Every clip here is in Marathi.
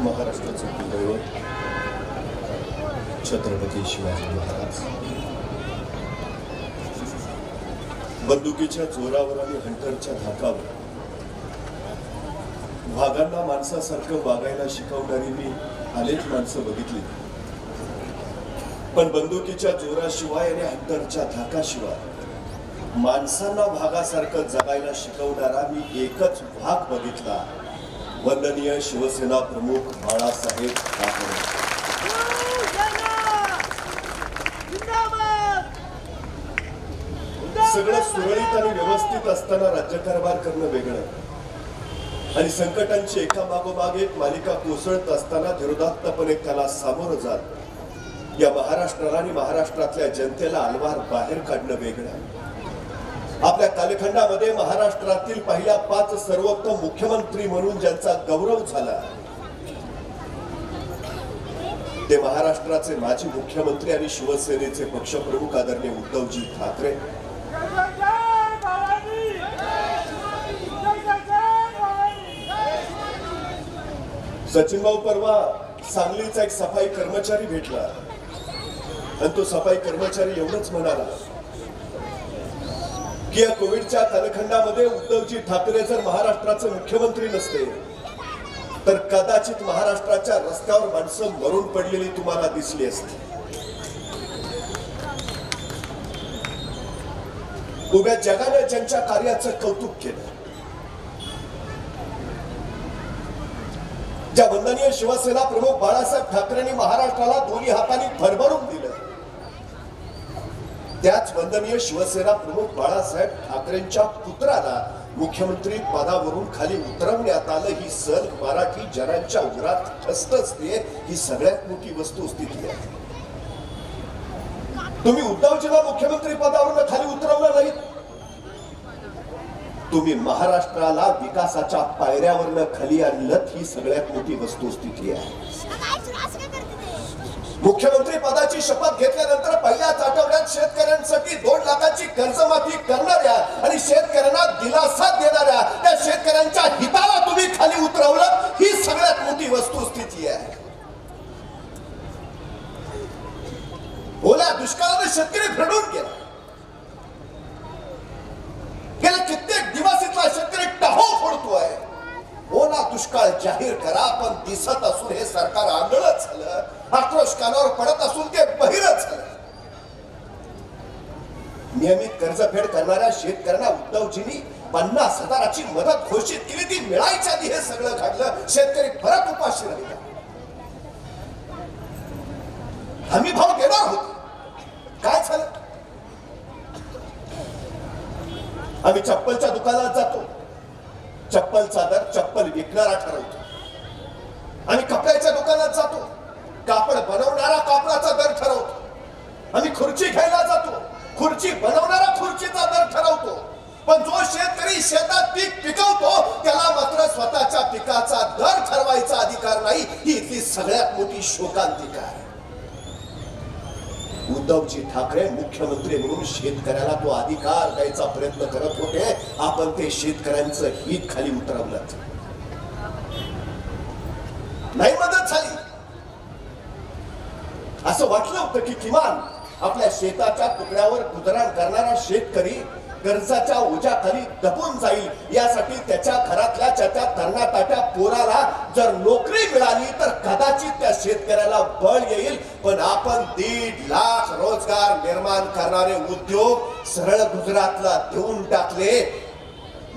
महाराष्ट्राचं कुलदैवत छत्रपती शिवाजी महाराज. बंदुकीच्या जोरावर आणि हंटरच्या धाकावर. वाघांना माणसासारखं वागायला शिकवणारी मी अनेक माणसं बघितली. पण बंदुकीच्या जोराशिवाय आणि हंटरच्या धाकाशिवाय माणसांना भागासारखं जगायला शिकवणारा मी एकच भाग बघितला. वंदनीय शिवसेना प्रमुख बाळासाहेब ठाकरे. सगळं सुरळीत आणि व्यवस्थित असताना राज्यकारभार करणं वेगळं. आणि संकटांची एका मागोमाग एक मालिका कोसळत असताना धीरोदात्तपणे त्याला सामोरं जात. या महाराष्ट्राला आणि महाराष्ट्रातल्या जनतेला अलवार बाहेर काढणं वेगळं. आपल्या कालखंडामध्ये महाराष्ट्रातील पहिल्या पाच सर्वोत्तम मुख्यमंत्री म्हणून ज्यांचा गौरव झाला. ते महाराष्ट्राचे माजी मुख्यमंत्री आणि शिवसेनेचे पक्षप्रमुख आदरणीय उद्धवजी ठाकरे. सचिन भाऊ परवा सांगलीचा एक सफाई कर्मचारी भेटला. आणि तो सफाई कर्मचारी एवढंच म्हणाला की या कोविडच्या कालखंडामध्ये उद्धवजी ठाकरे जर महाराष्ट्राचे मुख्यमंत्री नसते तर कदाचित महाराष्ट्राच्या रस्त्यावर माणसं मरून पडलेली तुम्हाला दिसली असती. उभ्या जगाने ज्यांच्या कार्याचं कौतुक केलं ज्या वंदनीय शिवसेना प्रमुख बाळासाहेब ठाकरेंनी महाराष्ट्राला दोन्ही हातांनी भरभरून दिलं त्याच वंदनीय शिवसेना प्रमुख बाळासाहेब ठाकरेंच्या पुत्राला मुख्यमंत्री पदावरून खाली उतरवण्यात आलं ही सल मराठी जनांच्या उरात असते ही सगळ्यात मोठी वस्तुस्थिती आहे. तुम्ही उद्धवजीला मुख्यमंत्री पदावरून खाली उतरवलं नाही तुम्ही महाराष्ट्राला विकासाच्या पायऱ्यावरनं खाली आणलं ही सगळ्यात मोठी वस्तुस्थिती आहे. मुख्यमंत्री पदाची शपथ घेतल्यानंतर पहिल्याच आठवड्यात शेतकऱ्यांसाठी दोन लाखाची कर्जमाफी करणाऱ्या आणि शेतकऱ्यांना दिलासा देणाऱ्या त्या शेतकऱ्यांच्या हिताला तुम्ही खाली उतरवलं ही सगळ्यात मोठी वस्तुस्थिती आहे. ओल्या दुष्काळाने शेतकरी फेडून गेला. गेले कित्येक दिवस इथला शेतकरी टाहो फोडतोय ओला दुष्काळ जाहीर करा पण दिसत असून हे सरकार आंधळच झालं. आक्रोश कानावर पडत असून ते बहिरच झालं. नियमित कर्जफेड करणाऱ्या शेतकऱ्यांना उद्धवजींनी पन्नास हजाराची मदत घोषित केली ती मिळायच्या आधी हे सगळं घडलं. शेतकरी परत उपाशी राहिला. हमी भाव देणार होते. काय झालं? आम्ही चप्पलच्या दुकानात जातो. चप्पलचा दर चप्पल विकणारा ठरवतो. आणि कपड्याच्या दुकानात जातो. कापड बनवणारा कापडाचा दर ठरवतो. आणि खुर्ची घ्यायला जातो. खुर्ची बनवणारा खुर्चीचा दर ठरवतो. पण जो शेतकरी शेतात पीक पिकवतो त्याला मात्र स्वतःच्या पिकाचा दर ठरवायचा अधिकार नाही. ही इथली सगळ्यात मोठी शोकांतिका आहे. उद्धवजी ठाकरे मुख्यमंत्री म्हणून शेतकऱ्याला तो अधिकार द्यायचा प्रयत्न करत होते. आपण ते शेतकऱ्यांचं हित खाली उतरवलं. नाही मदत झाली. असं वाटलं होतं की किमान आपल्या शेताच्या तुकड्यावर गुजराण करणारा शेतकरी कर्जाच्या ओझ्याखाली दबून जाईल. यासाठी त्याच्या घरातल्या त्याच्या तरणाटाट्या पोराला जर नोकरी मिळाली तर कदाचित त्या शेतकऱ्याला बळ येईल. पण आपण दीड लाख रोजगार निर्माण करणारे उद्योग सरळ गुजरातला देऊन टाकले.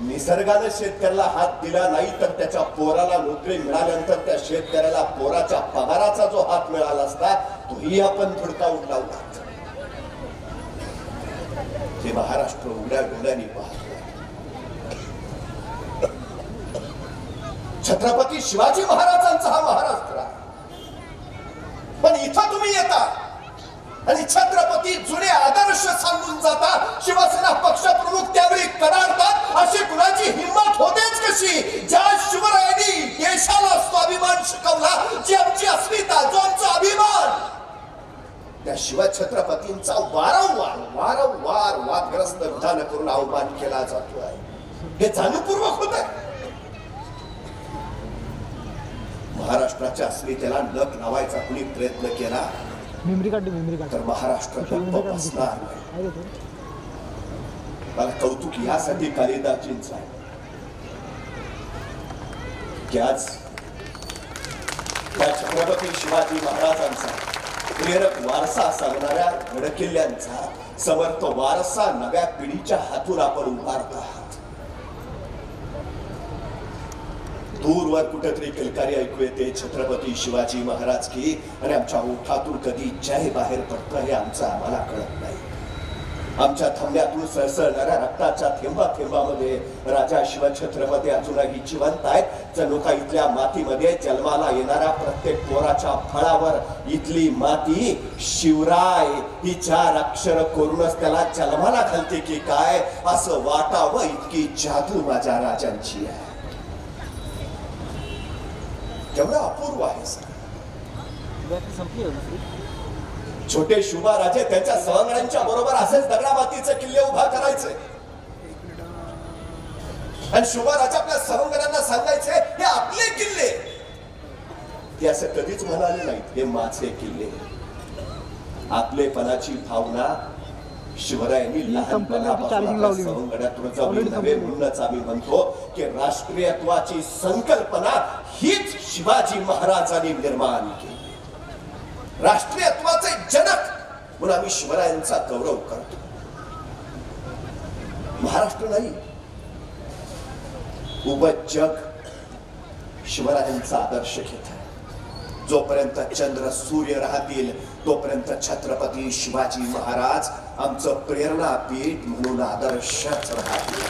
निसर्गाने शेतकऱ्याला हात दिला नाही तर त्याच्या पोराला नोकरी मिळाल्यानंतर त्या शेतकऱ्याला पोराच्या पगाराचा जो हात मिळाला असता तोही आपण थोडकावून लावला हे महाराष्ट्र उघड्या डोळ्याने पाहत छत्रपती शिवाजी महाराजांचा हा महाराष्ट्र आहे पण इथं तुम्ही येता आणि छत्रपती जुने आदर्श सांगून जाता शिवसेना पक्ष प्रमुख त्यावेळी करारतात अशी कुणाची हिंमत होतेच कशी ज्या शिवरायांनी देशाला स्वाभिमान शिकवला जी आमची अस्मिता जो आमचा अभिमान त्या शिवाय छत्रपतींचा वारंवार वारंवार वादग्रस्त विधान करून अवमान केला जातोय हे जाणीवपूर्वक होत आहे. महाराष्ट्र महाराष्ट्राच्या अस्मितेला नख लावायचा कुणी प्रयत्न केला? Memory card memory card. तर महाराष्ट्र बसणार नाही. आहे? मला कौतुक यासाठी कालिदाजींचं आहे. की आज त्या छत्रपती शिवाजी महाराजांचा प्रेरक वारसा सांगणाऱ्या गडकिल्ल्यांचा समर्थ वारसा नव्या पिढीच्या हातून आपण उभारत आहात. दूरवर कुठेतरी किलकारी ऐकू येते छत्रपती शिवाजी महाराज की आणि आमच्या ओठातून कधी जय बाहेर पडतं हे आमचं आम्हाला कळत नाही. आमच्या थंब्यातून सळसळणाऱ्या रक्ताच्या थेंबा थेंबामध्ये राजा शिवछत्रपती अजूनही जिवंत आहेत. जणू का इथल्या मातीमध्ये जन्माला येणाऱ्या प्रत्येक पोराच्या फळावर इथली माती शिवराय. ही चार अक्षर करूनच त्याला जन्माला घालते की काय? असं वाटावं इतकी जादू माझ्या राजांची आहे. केवढं अपूर्व आहे सर. छोटे शुभा राजे त्यांच्या सवंगड्यांच्या बरोबर असेच दगडा मातीचे किल्ले उभा करायचे. आणि शुभा राजा आपल्या सवंगड्यांना सांगायचे हे आपले किल्ले. ते असं कधीच म्हणाले नाहीत हे माझे किल्ले. आपलेपणाची भावना शिवरायांनी लहानपणापासून नव्हे. म्हणूनच आम्ही म्हणतो की राष्ट्रीयत्वाची संकल्पना हीच शिवाजी महाराजांनी निर्माण केली. राष्ट्रीयत्वाचे जनक म्हणून आम्ही शिवरायांचा गौरव करतो. महाराष्ट्र नाही उभं जग शिवरायांचा आदर्श घेत आहे. जोपर्यंत चंद्र सूर्य राहतील तोपर्यंत छत्रपती शिवाजी महाराज आमचं प्रेरणापीठ म्हणून आदर्शच राहतील.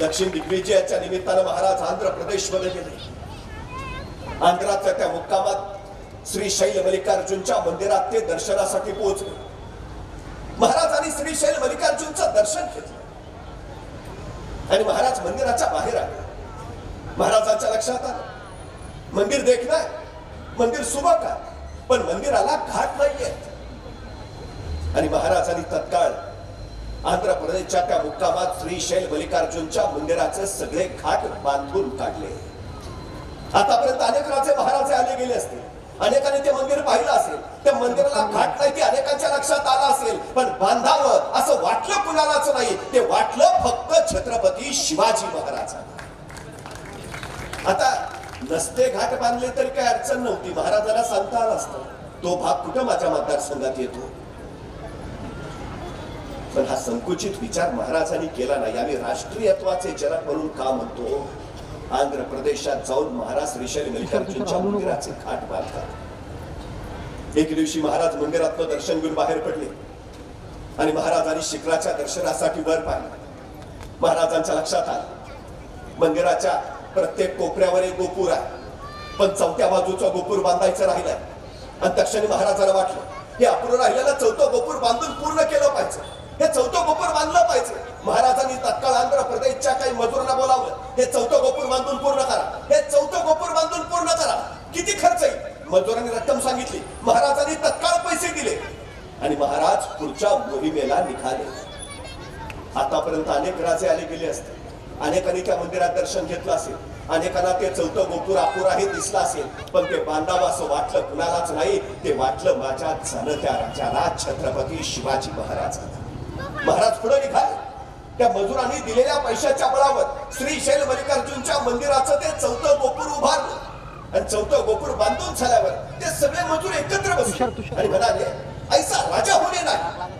दक्षिण दिग्विजयाच्या निमित्तानं महाराज आंध्र प्रदेशमध्ये गेले. आंध्राच्या त्या मुक्कामात श्री शैल मल्लिकार्जुनच्या मंदिरात ते दर्शनासाठी पोहोचले. महाराजांनी श्री शैल मल्लिकार्जुनचं दर्शन घेतलं. आणि महाराज मंदिराच्या बाहेर आले. महाराजांच्या लक्षात आलं. मंदिर देखणार मंदिर सुबक आहे पण मंदिराला घाट नाहीये. आणि महाराजांनी तत्काळ आंध्र प्रदेशच्या त्या मुक्कामात श्री शैल मल्लिकार्जुनच्या मंदिराचे सगळे घाट बांधून काढले. आतापर्यंत अनेक राजे महाराजे आले गेले असतील. अनेकांनी ते मंदिर पाहिलं असेल. त्या मंदिराला घाट नाही ते अनेकांच्या लक्षात आलं असेल. पण बांधावं असं वाटलं कुणालाच नाही. ते वाटलं फक्त छत्रपती शिवाजी महाराजांना. आता नसते घाट बांधले तरी काही अडचण नव्हती. महाराजाला सांगता आलं असत. तो भाग कुठं माझ्या मतदारसंघात येतो? पण हा संकुचित विचार महाराजांनी केला नाही. आम्ही राष्ट्रीयत्वाचे जनक म्हणून का म्हणतो? आंध्र प्रदेशात जाऊन महाराज श्रीशैल मल्लिकार्जुनच्या मंदिराचे घाट बांधतात. एक दिवशी महाराज मंदिरातलं दर्शन घेऊन बाहेर पडले. आणि महाराजांनी शिखराच्या दर्शनासाठी वर पाहिलं. महाराजांच्या लक्षात आलं. मंदिराच्या प्रत्येक कोपऱ्यावर एक गोपूर आहे. पण चौथ्या बाजूचा गोपूर बांधायचं राहिलंय. आणि तक्षणी महाराजांना वाटलं हे अपुरं राहिलेलं चौथं गोपूर बांधून पूर्ण केलं पाहिजे. हे चौथं गोपूर बांधलं पाहिजे. महाराजांनी तत्काळ आंध्र प्रदेशच्या काही मजुरांना बोलावलं. हे चौथं गोपूर बांधून पूर्ण करा. हे चौथं गोपूर बांधून पूर्ण करा. किती खर्च येईल? मजुरांनी रक्कम सांगितली. महाराजांनी तत्काळ पैसे दिले. आणि महाराज पुढच्या मोहिमेला निघाले. आतापर्यंत अनेक राजे आले गेले असते. अनेकांनी त्या मंदिरात दर्शन घेतलं असेल. अनेकांना ते चौथं गोपूर अपुरा हे दिसलं असेल. पण ते बांधावं असं वाटलं कुणालाच नाही. ते वाटलं माझ्या जनत्या राजाला छत्रपती शिवाजी महाराजांना महाराज पुढे निघाले. त्या मजुरांनी दिलेल्या पैशाच्या बळावर श्री शैल मल्लिकार्जुनच्या मंदिराचं ते चौथं गोपूर उभारलं. आणि चौथं गोपूर बांधून झाल्यावर ते सगळे मजूर एकत्र बसले. आणि म्हणाले ऐसा राजा होणे नाही.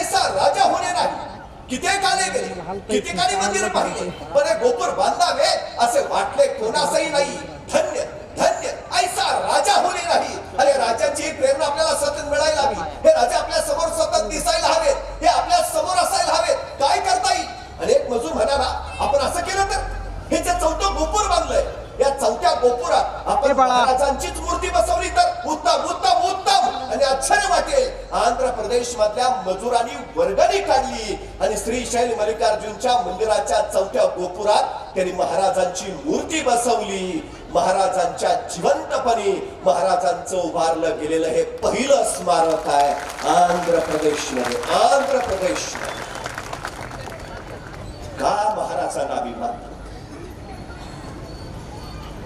ऐसा राजा होणे नाही. कित्येक आले गेले. कित्येकाने मंदिर पाहिले. पण हे गोपूर बांधावे असे वाटले कोणासही नाही. धन्य धन्य ऐसा राजा होणे नाही. अरे राजाची प्रेरणा आपल्याला सतत मिळायला हवी. हे राजा आपल्यासमोर सतत दिसायला हवेत हे आपल्यासमोर असायला हवेत काय करता येईल आणि एक मजूर म्हणाला आपण असं केलं तर हे जे चौथं गोपूर बांधलंय या चौथ्या गोपुरात आपण हे बाळा. महाराजांचीच मूर्ती बसवली तर उत्तम उत्तम उत्तम. आणि आश्चर्य वाटेल. आंध्र प्रदेश मधल्या मजुरांनी वर्गणी काढली. आणि श्री शैल मल्लिकार्जुनच्या मंदिराच्या चौथ्या गोपुरात त्यांनी महाराजांची मूर्ती बसवली. महाराजांच्या जिवंतपणे महाराजांचं उभारलं गेलेलं हे पहिलं स्मारक आहे आंध्र प्रदेशमध्ये आंध्र प्रदेश का महाराजांना अभिमान?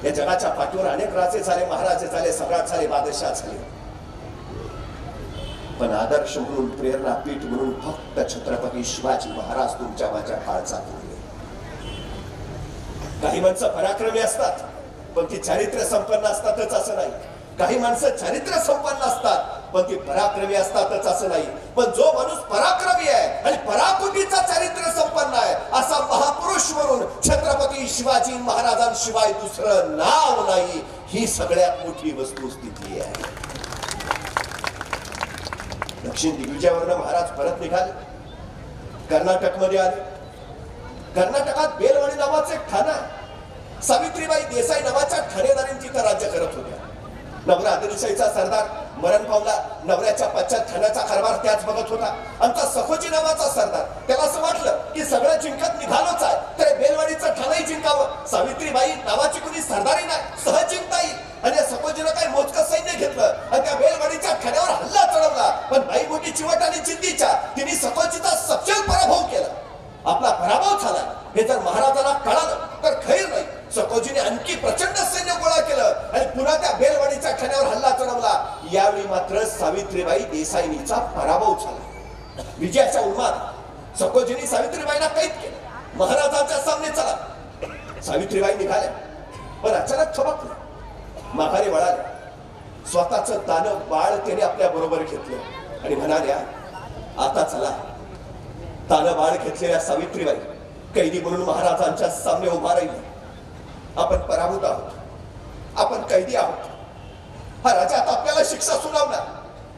या जगाच्या पाठीवर अनेक राजे झाले महाराजे झाले सम्राट झाले बादशाह झाले. पण आदर्श म्हणून प्रेरणा पीठ म्हणून फक्त छत्रपती शिवाजी महाराज तुमच्या माझ्या काळचा काही माणसं पराक्रमी असतात पण ती चारित्र्य संपन्न असतातच असं नाही. काही माणसं चारित्र्य संपन्न असतात पण ते पराक्रमी असतातच असं नाही. पण जो माणूस पराक्रमी आहे आणि पराकुटीचा चारित्र्य संपन्न आहे असा महापुरुष म्हणून छत्रपती शिवाजी महाराजांशिवाय दुसरं नाव नाही. ही सगळ्यात मोठी वस्तुस्थिती आहे. दक्षिण दिग्विजयावरनं महाराज परत निघाले. कर्नाटकमध्ये आले. कर्नाटकात बेलवाडी नावाचं एक ठाणं सावित्रीबाई देसाई नावाच्या ठाणेदारांनी तिथं राज्य करत होत्या. नवरा आदिलशाहीचा सरदार मरण पावला नवऱ्याच्या पश्चात खाण्याचा कारभार त्याच बघत होता. आमचा सखोजी नावाचा सरदार. त्याला असं वाटलं की सगळं जिंकत निघालोच आहे. तर बेलवाडीचं ठाणंही जिंकावं. सावित्रीबाई नावाची कुणी सरदारी नाही सहज जिंकता येईल. आणि सखोजीनं काही मोजकं सैन्य घेतलं आणि त्या बेलवाडीच्या ठाण्यावर हल्ला चढवला. पण बाई मोठी चिवट आणि चिंतीच्या तिने सखोजीचा सपशेल पराभव केला. आपला पराभव झाला. हे जर महाराजांना कळालं तर खैर नाही. सकोजीने आणखी प्रचंड सैन्य गोळा केलं आणि पुन्हा त्या बेलवाडीच्या ठाण्यावर हल्ला चढवला. यावेळी मात्र सावित्रीबाई देसाईनीचा पराभव झाला. विजयाच्या उन्माद सकोजीने सावित्रीबाईंना कैद केलं. महाराजांच्या सामने चला. सावित्रीबाई निघाल्या. पण अचानक थबकलं. माघारी वळाले. स्वतःच दानव बाळ त्याने आपल्या बरोबर घेतलं. आणि म्हणाल्या आता चला. तानं बाळ घेतलेल्या सावित्रीबाई कैदी म्हणून महाराजांच्या सामने उभा राहिली आपण पराभूत आहोत. आपण कैदी आहोत. हा राजा आता आपल्याला शिक्षा सुनावणार.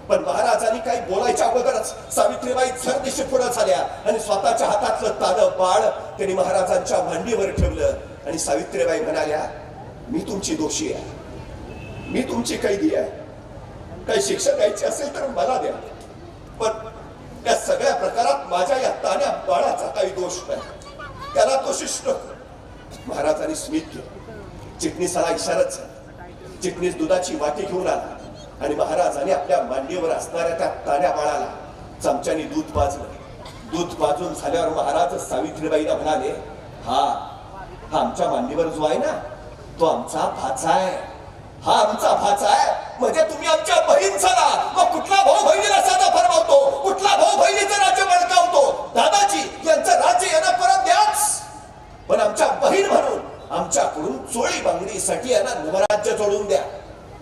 पण महाराजांनी काही बोलायच्या अगोदरच सावित्रीबाई झरदिशी पुढे झाल्या आणि स्वतःच्या हातातलं तानं बाळ त्यांनी महाराजांच्या भांडीवर ठेवलं. आणि सावित्रीबाई म्हणाल्या मी तुमची दोषी आहे. मी तुमची कैदी आहे. काही शिक्षा द्यायची असेल तर मला द्या. पण या सगळ्या प्रकारात माझ्या या ताण्या बाळाचा काही दोष नाही. त्याला तो शिष्ट महाराजांनी स्मित. चिटणीसाला इशाराच झाला चिटणीस दुधाची वाटी घेऊन आला आणि महाराजांनी आपल्या मांडीवर असणाऱ्या त्या ताण्या बाळाला चमच्याने दूध पाजलं. दूध पाजून झाल्यावर महाराज सावित्रीबाईला म्हणाले हा हा आमच्या मांडीवर जो आहे ना तो आमचा भाचा आहे. हा आमचा भाचा आहे. म्हणजे तुम्ही आमच्या बहीण झाला मग कुठला भाऊ बहिणीला साधा फरमावतो? कुठला भाऊ बहिणीचं राज्य बळकावतो? दादाजी यांचं राज्य यांना परत द्याच. पण आमच्या बहीण म्हणून आमच्याकडून चोळी बांगडीसाठी यांना नवराज्य जोडून द्या.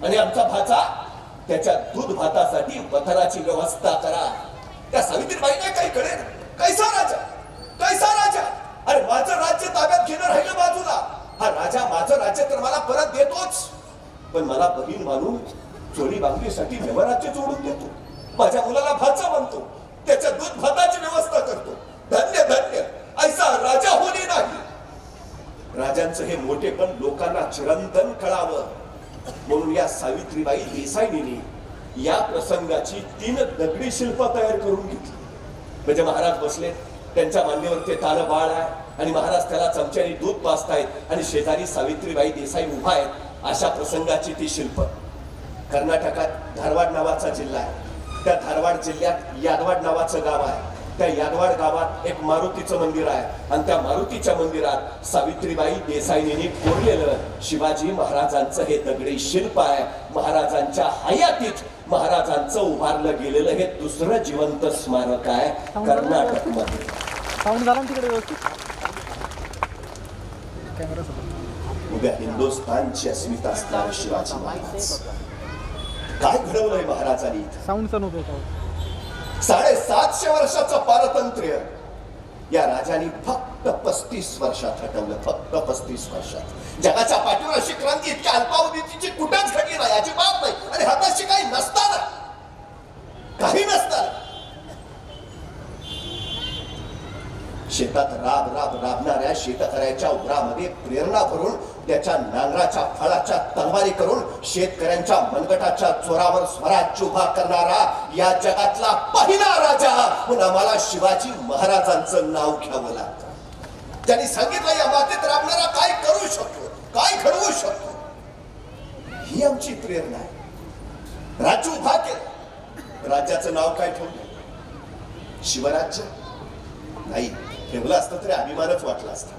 आणि आमचा भाचा त्याच्या दूध भातासाठी पथराची व्यवस्था करा. त्या सावित्रीबाईने काही कळेल. कैसा राजा? कैसा राजा? अरे माझं राज्य ताब्यात घेणं राहिलं बाजूला. हा राजा माझं राज्य तर मला परत देतोच. पण मला बहीण मानून चोरी बांगडीसाठी व्यवहाराचे जोडून देतो. माझ्या मुलाला भाचा म्हणतो त्याच्या दूध भाताची व्यवस्था करतो. धन्य धन्य. ऐसा राजा होणे राजांचं हे मोठेपण लोकांना चिरंतन कळावं. म्हणून या सावित्रीबाई देसाईनी या प्रसंगाची तीन दगडी शिल्प तयार करून घेतली. म्हणजे महाराज बसले त्यांच्या मान्यवर ते तानं बाळ आहे आणि महाराज त्याला चमच्याने दूध पाचतायत आणि शेजारी सावित्रीबाई देसाई उभा आहेत अशा प्रसंगाची ती शिल्प. कर्नाटकात धारवाड नावाचा जिल्हा आहे. त्या धारवाड जिल्ह्यात यादवाड नावाचं गाव आहे. त्या यादवाड गावात एक मारुतीचं मंदिर आहे. आणि त्या मारुतीच्या मंदिरात सावित्रीबाई देसाईने कोरलेलं शिवाजी महाराजांचं हे दगडी शिल्प आहे. महाराजांच्या हयातीत महाराजांचं उभारलं गेलेलं हे दुसरं जिवंत स्मारक आहे साऊंड कॅमेरा सोबत उद्या हिंदुस्थानची अस्मिता असणार शिवाजी महाराज. काय घडवलंय महाराजांनी इथं? साडेसातशे वर्षाचं पारतंत्र्य. या राजाने फक्त पस्तीस वर्षात हटवलं फक्त पस्तीस वर्षात. जगाच्या पाठीवर अशी क्रांती इतक्या अल्पावधीची कुठंच घडली नाही बाब नाही. आणि हाताशी काही नसताना काही नसताना शेतात राब राब राबणाऱ्या शेतकऱ्याच्या उरामध्ये प्रेरणा भरून त्याच्या नांगराच्या फळाच्या तलवारी करून शेतकऱ्यांच्या मनगटाच्या चोरावर स्वराज्य उभा करणारा या जगातला पहिला राजा म्हणून आम्हाला शिवाजी महाराजांचं नाव घ्यावं लागतं. त्यांनी सांगितलं या मातीत राबणारा काय करू शकतो? काय घडवू शकतो? ही आमची प्रेरणा आहे. राज्य उभा केलं. राज्याचं नाव काय ठेवलं? शिवराज्य? नाही ठेवलं असतं तरी अभिमानच वाटला असता.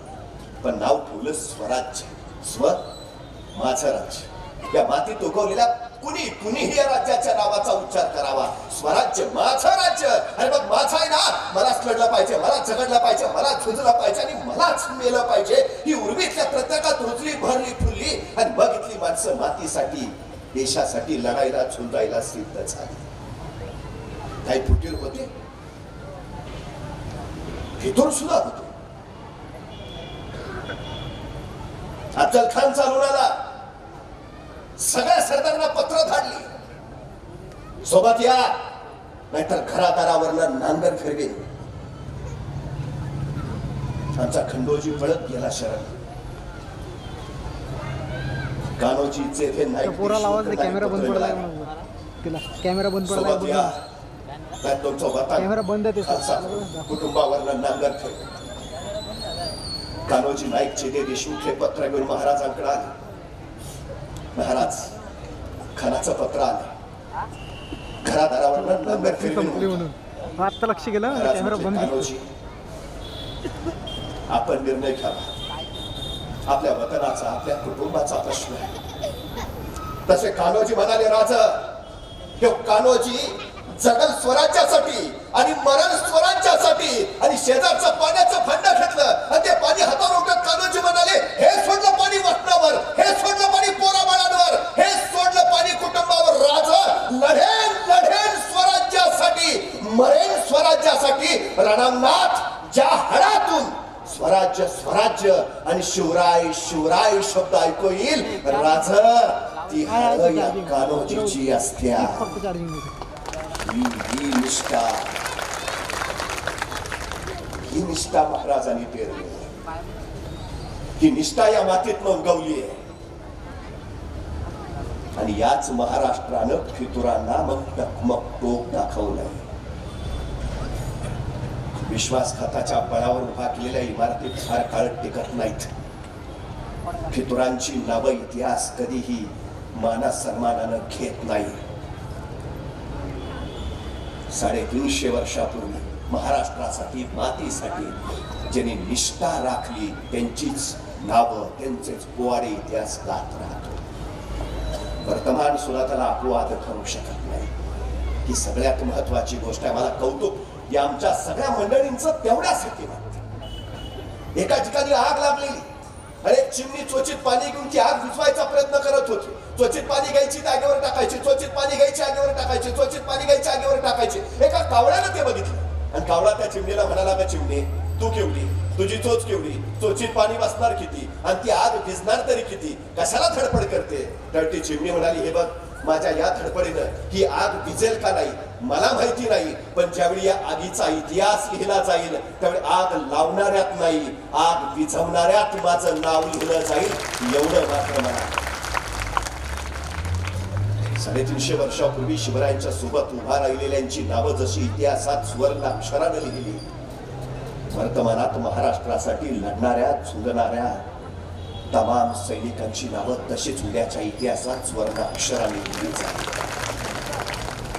पण नाव ठेवलं स्वराज्य. स्व माझं राज्य. या मातीत उगवलेल्या कुणी कुणीही या राज्याच्या नावाचा उच्चार करावा. स्वराज्य माझं राज्य. आणि मग माझा आहे ना. मलाच लढलं पाहिजे मला झगडलं पाहिजे मला झुजलं पाहिजे आणि मलाच मेलं पाहिजे. ही उर्वीतल्या प्रत्येकात रुजली भरली फुलली आणि मग इथली माणसं मातीसाठी देशासाठी लढायला झुंजायला सिद्ध झाली. काही फुटीर होते? फितूर सुद्धा होतो. अफजल खान चालून आला सगळ्या सरदारांना पत्र धाडली. सोबत या नाहीतर घरादारावरनं नांगर फिरवेन आमचा खंडोजी पळत गेला शरण. कानोजीचे हे त्या नाईक पोराला आवाज दे कॅमेरा बंद. म्हणून. तिला कॅमेरा बंद वतन कॅमेरा बंद आहे ते. कुटुंबावरनं नांगर फिरवेन कान्होजी नाईक चेदे देशमुख हे पत्र घेऊन महाराजांकडे आले. महाराज खानाचं पत्र आले. घरादारावर नंबर फिरवून आता लक्ष गेलं? बंद कान्होजी आपण निर्णय घ्यावा. आपल्या वतनाचा आपल्या कुटुंबाचा प्रश्न आहे. तसे कान्होजी म्हणाले राज कान्होजी जगल स्वराज्यासाठी आणि मरण स्वराज्यासाठी आणि शेजारचं पाण्याचं भांड घेतलं आणि ते पाणी हातावर उठत कान्होजी म्हणाले हे सोडलं पाणी वस्त्रावर हे सोडलं पाणी पोराबाळांवर हे सोडलं पाणी कुटुंबावर राज लढेन लढेन स्वराज्यासाठी मरेन स्वराज्यासाठी रणनाथ ज्या हडातून स्वराज्य स्वराज्य आणि शिवराय शिवराय शब्द ऐकू येईल राज ती हळ या कान्होजीची असत्या ही निष्ठा ही निष्ठा महाराजांनी पेरली ही निष्ठा या मातीत उगवली आहे आणि याच महाराष्ट्रानं फितुरांना मग टकमक टोक दाखवलंय विश्वासघाताच्या बळावर उभा केलेल्या इमारती फार काळ टिकत नाहीत फितुरांची नावं इतिहास कधीही माना सन्मानानं घेत नाही साडेतीनशे वर्षापूर्वी महाराष्ट्रासाठी मातीसाठी ज्यांनी निष्ठा राखली त्यांचीच नावं त्यांचेच पोवाडे इतिहास गात राहतो. वर्तमान सुद्धा त्याला अपवाद ठरू शकत नाही. ही सगळ्यात महत्वाची गोष्ट आहे. मला कौतुक या आमच्या सगळ्या मंडळींचं तेवढ्यासाठी वाटतं. एका ठिकाणी आग लागलेली. अरे चिमणी त्वचित पाणी घेऊन ती आग विझवायचा प्रयत्न करत होती. त्वचित पाणी घ्यायची आगेवर टाकायची त्वचित पाणी घ्यायची आगेवर टाकायची त्वचित पाणी घ्यायची आगेवर टाकायची. एका कावळ्यानं ते बघितलं. आणि कावळा त्या चिमणीला म्हणाला का चिमणी तू केवढी? तुझी चोच केवढी? चोचीत पाणी बसणार किती? आणि ती आग भिजणार तरी किती? कशाला धडपड करते? तर ती चिमणी म्हणाली हे बघ माझ्या या धडपडीनं ही आग विजेल का नाही मला माहिती नाही पण ज्यावेळी या आगीचा इतिहास लिहिला जाईल त्यावेळी आग लावणाऱ्यात नाही आग विझवणाऱ्यात माझं नाव लिहिलं जाईल एवढं मात्र मला. साडेतीनशे वर्षापूर्वी शिवरायांच्या सोबत उभा राहिलेल्यांची नावं जशी इतिहासात सुवर्ण अक्षरानं लिहिली वर्तमानात महाराष्ट्रासाठी लढणाऱ्या झुंजणाऱ्या तमाम सैनिकांची नावं तशीच उद्याच्या इतिहासात स्वर्ण अक्षराने लिहिली जाईल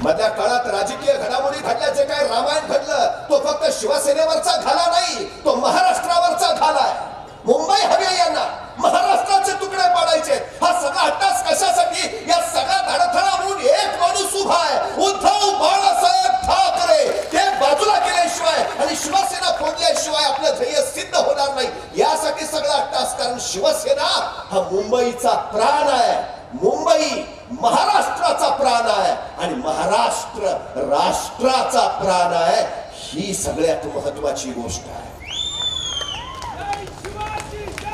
मधल्या काळात राजकीय घडामोडी घडल्या जे काय रामायण घडलं तो फक्त शिवसेनेवरचा घाला नाही तो महाराष्ट्रावरचा घाला आहे. मुंबई हवे यांना महाराष्ट्राचे तुकडे पाडायचे हा सगळा हट्टास कशासाठी? या मुंबईचा प्राण आहे. मुंबई महाराष्ट्राचा प्राण आहे आणि महाराष्ट्र राष्ट्राचा प्राण आहे. ही सगळ्यात महत्वाची गोष्ट आहे.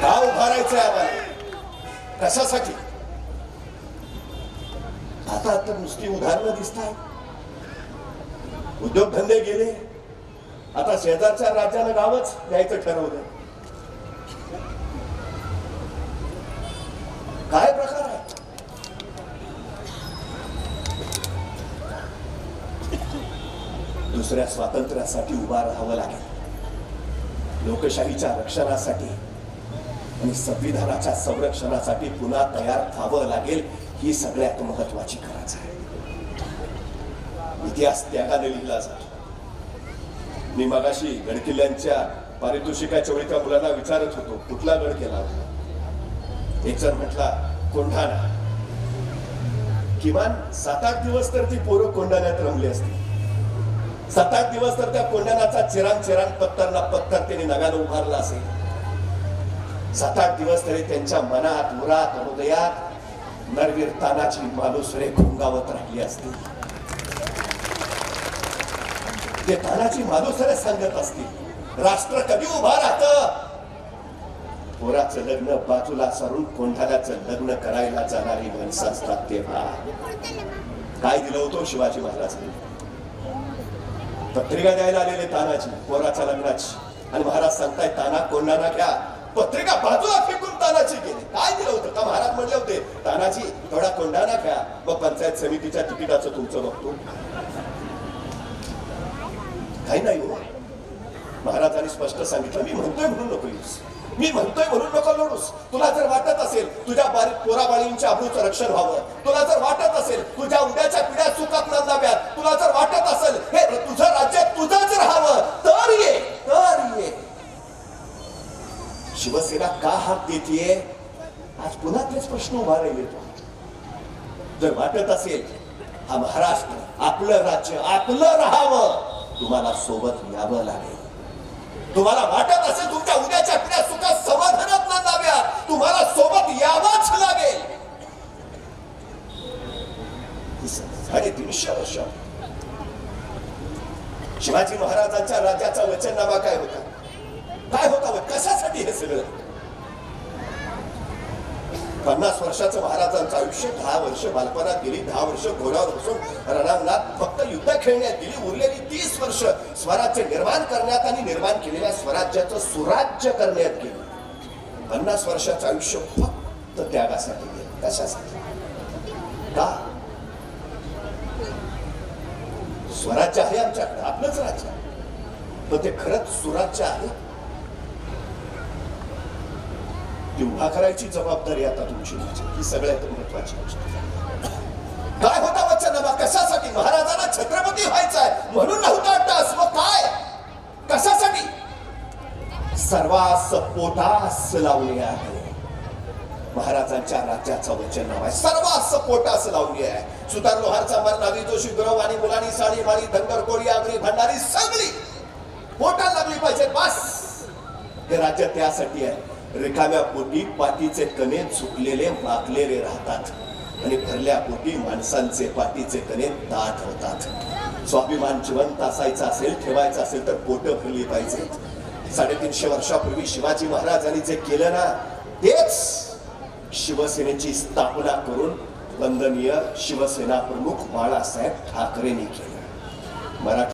का उभारायचं आहे आम्हाला. कशासाठी? आता तर नुसती उदाहरणं दिसत आहेत उद्योगधंदे गेले. आता शेजारच्या राज्यानं गावच द्यायचं ठरवलं दुसऱ्या स्वातंत्र्यासाठी उभा राहावं लागेल. लोकशाहीच्या रक्षणासाठी आणि संविधानाच्या संरक्षणासाठी पुन्हा तयार व्हावं लागेल ही सगळ्यात महत्वाची गरज आहे. इतिहास त्यागाने लिहिला जातो. मी मगाशी गडकिल्ल्यांच्या पारितोषिकाच्या वेळी त्या मुलांना विचारत होतो कुठला गड केला होता? एक जण म्हटला कोंढाणा. किमान सात आठ दिवस तर ती पोरं कोंढाण्यात रमली असती सात आठ दिवस तर त्या कोंढाण्याचा चिरांग चिरांग पत्तर ना पत्तर त्यांनी नव्यानं उभारला असेल. सात आठ दिवस तरी त्यांच्या मनात उरात हृदयात नरवीर तानाची मालुसरे घोंगावत राहिली असती ते तानाची मालुसरे सांगत असतील राष्ट्र कधी उभा राहत? पोराचं लग्न बाजूला सरून कोंढाल्याचं लग्न करायला जाणारी माणसं असतात तेव्हा. काय दिलं होतं शिवाजी महाराजांनी? पत्रिका द्यायला आलेले तानाची पोराच्या लग्नाची. आणि महाराज सांगताय ताना कोंढाणा घ्या पत्रिका बाजूला फेकून तानाजी गेले. काय दिलं होतं? का महाराज म्हणले होते तानाजी थोडा कोंढाणा घ्या. व पंचायत समितीच्या तिकिटाचं तुमचं बघतो. काही नाही हो. महाराजांनी स्पष्ट सांगितलं मी म्हणतोय म्हणून नको येऊस. मी म्हणतोय म्हणून नको लढूस तुला जर वाटत असेल तुझ्या बारीक पोराबाळींच्या अभूचं रक्षण व्हावं तुला जर वाटत असेल तुझ्या उद्याच्या पिढ्या सुखात नांदाव्यात तुला जर वाटत असेल हे तुझं राज्य तुझंच राहावं तर ये तर ये शिवसेना का हात देतीये आज पुन्हा तेच प्रश्न उभा राहिले जर वाटत असेल हा महाराष्ट्र आपलं राज्य आपलं राहावं तुम्हाला सोबत यावं लागेल तुम्हाला वाटत असेल तुमच्या उद्याच्या पिढ्या सुखात समाधानात न जाव्या तुम्हाला सोबत यावंच लागेल ही साडेतीनशे वर्ष शिवाजी महाराजांच्या राज्याचा वचननामा काय होता सगळं पन्नास वर्षाचं महाराजांचं आयुष्य दहा वर्ष बालपणात गेली दहा वर्ष घोड्यावर बसून रणांगणात फक्त युद्ध खेळण्यात गेली उरलेली तीस वर्ष स्वराज्य निर्माण करण्यात आणि निर्माण केलेल्या स्वराज्याचं सुराज्य करण्यात गेली. पन्नास वर्षाचं आयुष्य फक्त त्यागासाठी गेलं. कशासाठी? का? स्वराज्य आहे आमच्याकडे आपलंच राज्य पण ते खरंच सुराज्य आहे? तेव्हा उभा करायची जबाबदारी आता तुमची माझी ही सगळ्यात महत्वाची गोष्ट काय होता वचननामा कशासाठी महाराजांना छत्रपती व्हायचा आहे म्हणून नव्हता अट्टास मग काय कशासाठी सर्वास पोटास लावले आहे महाराजांच्या राज्याचं वचननामा आहे सर्वास पोटास लावली आहे सुतार लोहारचा मर नावी जोशी गुरव आणि मुलानी साडी माळी धनगर कोळी आगरी भंडारी सगळी पोटाला लागली पाहिजे बस हे राज्य त्यासाठी आहे रिकाम्या पोटी पातीचे कणे झुकलेले माकलेले राहतात. आणि भरल्या पोटी माणसांचे पातीचे कणे दाट होतात. स्वाभिमान जिवंत असायचा असेल ठेवायचा असेल तर पोट भरली पाहिजेत. साडेतीनशे वर्षापूर्वी शिवाजी महाराजांनी जे केलं ना तेच शिवसेनेची स्थापना करून वंदनीय शिवसेना प्रमुख बाळासाहेब ठाकरेंनी केलं. मराठी